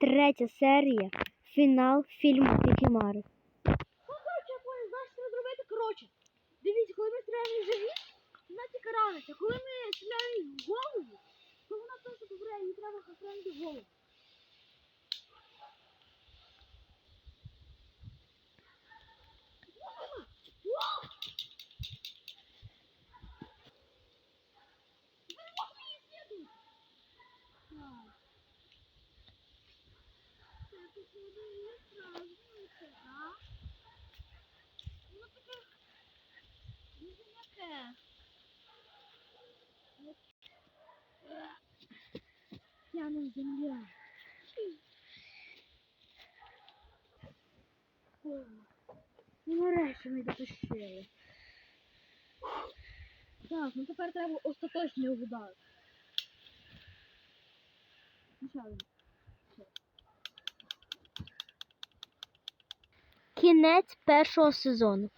третя серія, фінал фільму Кікімари. Ну, коротше, я понял, знаєш, що зробити? Коротше, дивіться, коли ми стріляємо живі, вона тільки раниться. Коли ми стріляємо в голову, то вона просто добре, не треба охороняти голову. Тяну земля. Ну нарешті ми дотащили. Так, ну тепер треба остаточний удар. Ну, Кінець першого сезону.